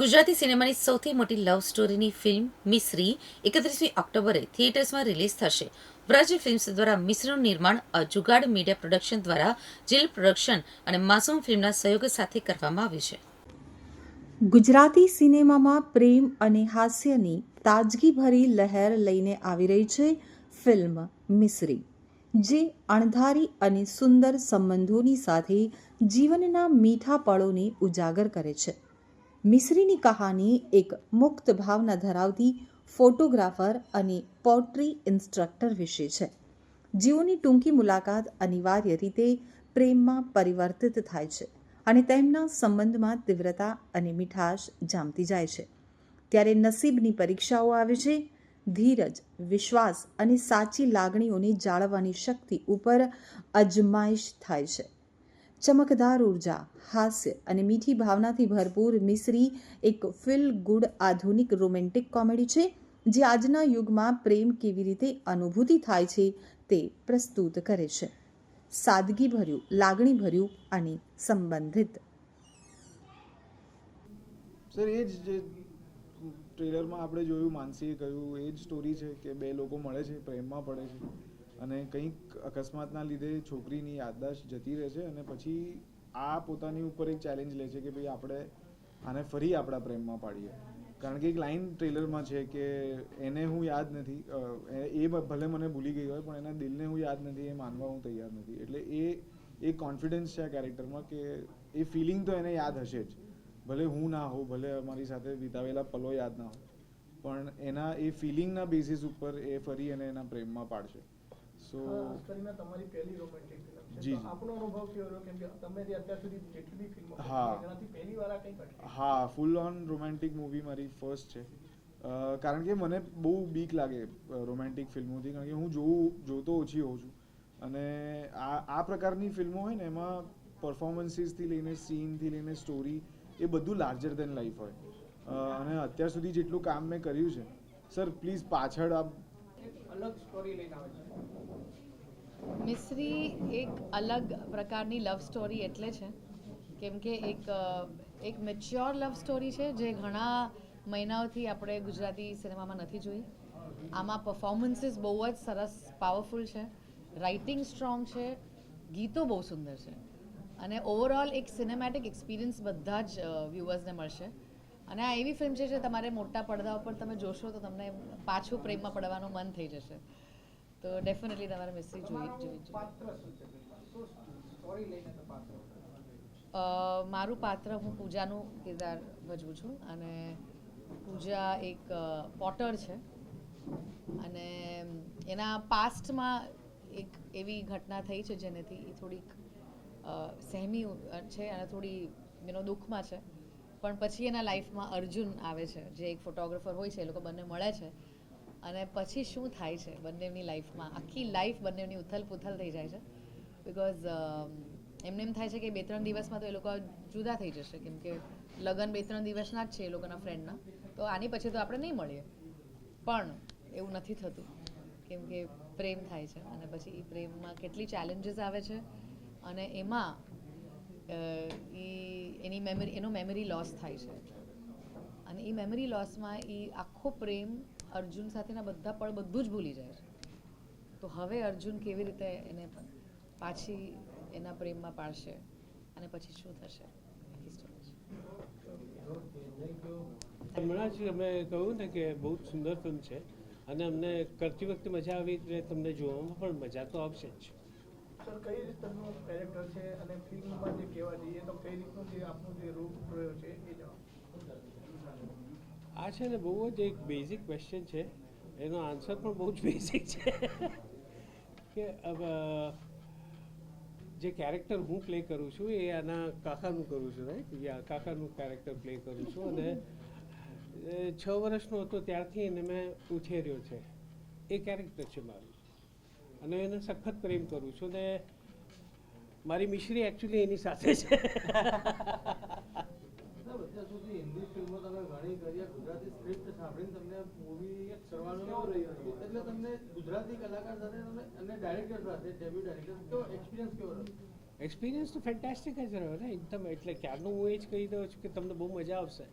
ગુજરાતી સિનેમાની સૌથી મોટી લવ સ્ટોરીની ફિલ્મ મિશ્રી એકત્રીસમી ઓક્ટોબરે થિયેટર્સમાં રિલીઝ થશે. વ્રજ ફિલ્મ્સ દ્વારા મિશ્રનું નિર્માણ અજુગાડ જુગાડ મીડિયા પ્રોડક્શન દ્વારા જેલ પ્રોડક્શન અને માસૂમ ફિલ્મના સહયોગ સાથે કરવામાં આવ્યું છે. ગુજરાતી સિનેમામાં પ્રેમ અને હાસ્યની તાજગીભરી લહેર લઈને આવી રહી છે ફિલ્મ મિસરી જે અણધારી અને સુંદર સંબંધોની સાથે જીવનના મીઠા પળોને ઉજાગર કરે છે. મિસરીની કહાની એક મુક્ત ભાવના ધરાવતી ફોટોગ્રાફર અને પોટ્રી ઇન્સ્ટ્રક્ટર વિશે છે. જેઓની ટૂંકી મુલાકાત અનિવાર્ય રીતે પ્રેમમાં પરિવર્તિત થાય છે અને તેમના સંબંધમાં તીવ્રતા અને મીઠાશ જામતી જાય છે. ત્યારે નસીબની પરીક્ષાઓ આવે છે, ધીરજ, વિશ્વાસ અને સાચી લાગણીઓને જાળવવાની શક્તિ ઉપર અજમાયશ થાય છે. ચમકદાર ઊર્જા, હાસ્ય અને મીઠી ભાવનાથી ભરપૂર મિશ્રી એક ફિલ ગુડ આધુનિક રોમેન્ટિક કોમેડી છે, જે આજના યુગમાં પ્રેમ કેવી રીતે અનુભૂતિ થાય છે તે પ્રસ્તુત કરે છે. સાદગીભર્યું, લાગણીભર્યું અને સંબંધિત. સર એ જે ટ્રેલરમાં આપણે જોયું, માનસીએ કહ્યું, એ જ સ્ટોરી છે કે બે લોકો મળે છે, પ્રેમમાં પડે છે. અને કંઈક અકસ્માતના લીધે છોકરીની યાદદાશ્ત જતી રહે છે અને પછી આ પોતાની ઉપર એક ચેલેન્જ લે છે કે ભાઈ આપણે આને ફરી આપણા પ્રેમમાં પાડીએ. કારણ કે એક લાઈન ટ્રેલરમાં છે કે એને હું યાદ નથી એ ભલે મને ભૂલી ગઈ હોય, પણ એના દિલને હું યાદ નથી, એ માનવા હું તૈયાર નથી. એટલે એ એ કોન્ફિડન્સ છે આ કેરેક્ટરમાં કે એ ફિલિંગ તો એને યાદ હશે જ. ભલે હું ના હોઉં, ભલે અમારી સાથે વિતાવેલા પલો યાદ ના હોય, પણ એના એ ફિલિંગના બેસિસ ઉપર એ ફરી એને એના પ્રેમમાં પાડશે. સો કરીને તમારી પહેલી રોમેન્ટિક ફિલ્મ છે. જી. આપણો અનુભવ કેવો રહ્યો? કેમ કે તમે જે અત્યાર સુધી જેટલી બી ફિલ્મો હા. છે, એનાથી પહેલી વાર આ કંઈક અટકી હા ફૂલ ઓન રોમેન્ટિક મૂવી મારી ફર્સ્ટ છે. કારણ કે મને બહુ બીક લાગે રોમેન્ટિક ફિલ્મોથી કારણ કે હું જોઉં જોતો ઓછી હોઉં છું. અને આ આ પ્રકારની ફિલ્મો હોય ને એમાં પરફોર્મન્સીસથી લઈને સીનથી લઈને સ્ટોરી એ બધું લાર્જર દેન લાઈફ હોય. અને અત્યાર સુધી જેટલું કામ મેં કર્યું છે. સર પ્લીઝ પાછળ આપ અલગ સ્ટોરી લઈને આવે છે. મિશ્રી એક અલગ પ્રકારની લવ સ્ટોરી એટલે છે. કેમ કે એક એક મેચ્યોર લવ સ્ટોરી છે જે ઘણા મહિનાઓથી આપણે ગુજરાતી સિનેમામાં નથી જોઈ. આમાં પરફોર્મન્સીસ બહુ જ સરસ પાવરફુલ છે. રાઇટિંગ સ્ટ્રોંગ છે. ગીતો બહુ સુંદર છે. અને ઓવરઓલ એક સિનેમેટિક એક્સપિરિયન્સ બધા જ વ્યૂઅર્સને મળશે. અને આ એવી ફિલ્મ છે જે તમારે મોટા પડદા ઉપર તમે જોશો તો તમને પાછું પ્રેમમાં પડવાનું મન થઈ જશે. તો ડેફિનેટલી તમારે મેસેજ જોઈ જોઈ મારું પાત્ર હું પૂજાનું કિરદાર ભજવું છું અને પૂજા એક પોટર છે. અને એના પાસ્ટમાં એક એવી ઘટના થઈ છે જેનેથી એ થોડીક સહેમી છે અને થોડી એનો દુઃખમાં છે. પણ પછી એના લાઈફમાં અર્જુન આવે છે. જે એક ફોટોગ્રાફર હોય છે એ લોકો બંને મળે છે. અને પછી શું થાય છે બંનેની લાઈફમાં? આખી લાઈફ બંનેની ઉથલ પુથલ થઈ જાય છે. બિકોઝ એમને એમ થાય છે કે બે ત્રણ દિવસમાં તો એ લોકો જુદા થઈ જશે. કેમ કે લગ્ન બે ત્રણ દિવસના જ છે એ લોકોના ફ્રેન્ડના તો આની પછી તો આપણે નહીં મળીએ. પણ એવું નથી થતું. કેમ કે પ્રેમ થાય છે અને પછી એ પ્રેમમાં કેટલી ચેલેન્જીસ આવે છે. અને એમાં એની મેમરી એનો મેમરી લોસ થાય છે. અને એ મેમરી લોસમાં એ આખો પ્રેમ અર્જુન સાથેના બધા પળ બધું જ ભૂલી જાય છે. તો હવે અર્જુન કેવી રીતે એને પાછી એના પ્રેમમાં પાડશે અને પછી શું થશે. હમણાં જ અમે કહ્યું ને કે બહુ જ સુંદર ફિલ્મ છે અને અમને કરતી વખતે મજા આવી એટલે તમને જોવામાં પણ મજા તો આવશે જ. સર કઈ રીતનું કેરેક્ટર છે અને ફિલ્મમાં જે કહેવા જઈએ તો કઈ રીતનું જે આપનું જે રૂપ રહ્યો છે એ જણાવો. આ છે ને બહુ જ એક બેઝિક ક્વેશ્ચન છે. એનો આન્સર પણ બહુ જ બેઝિક છે. કે જે કેરેક્ટર હું પ્લે કરું છું એ આના કાકાનું કરું છું રાઈટ યા કાકાનું કેરેક્ટર પ્લે કરું છું અને છ વર્ષનો હતો ત્યારથી એને મેં ઉછેર્યો છે. એ કેરેક્ટર છે મારું. અને એને સખત પ્રેમ કરું છું ને, મારી મિશ્રી એકચ્યુઅલી એની સાથે છે. સાંભળીને તમને મૂવી સરવાળો કેવો રહ્યો. એટલે તમને ગુજરાતી કલાકાર સાથે અને ડાયરેક્ટર સાથે ડેબ્યુ ડાયરેક્ટર કેવો એક્સપિરિયન્સ કેવો રહ્યો? એક્સપિરિયન્સ તો ફેન્ટાસ્ટિક જ રહ્યો ને. એકદમ એટલે ક્યારનું હું એ જ કહી દઉં છું કે તમને બહુ મજા આવશે.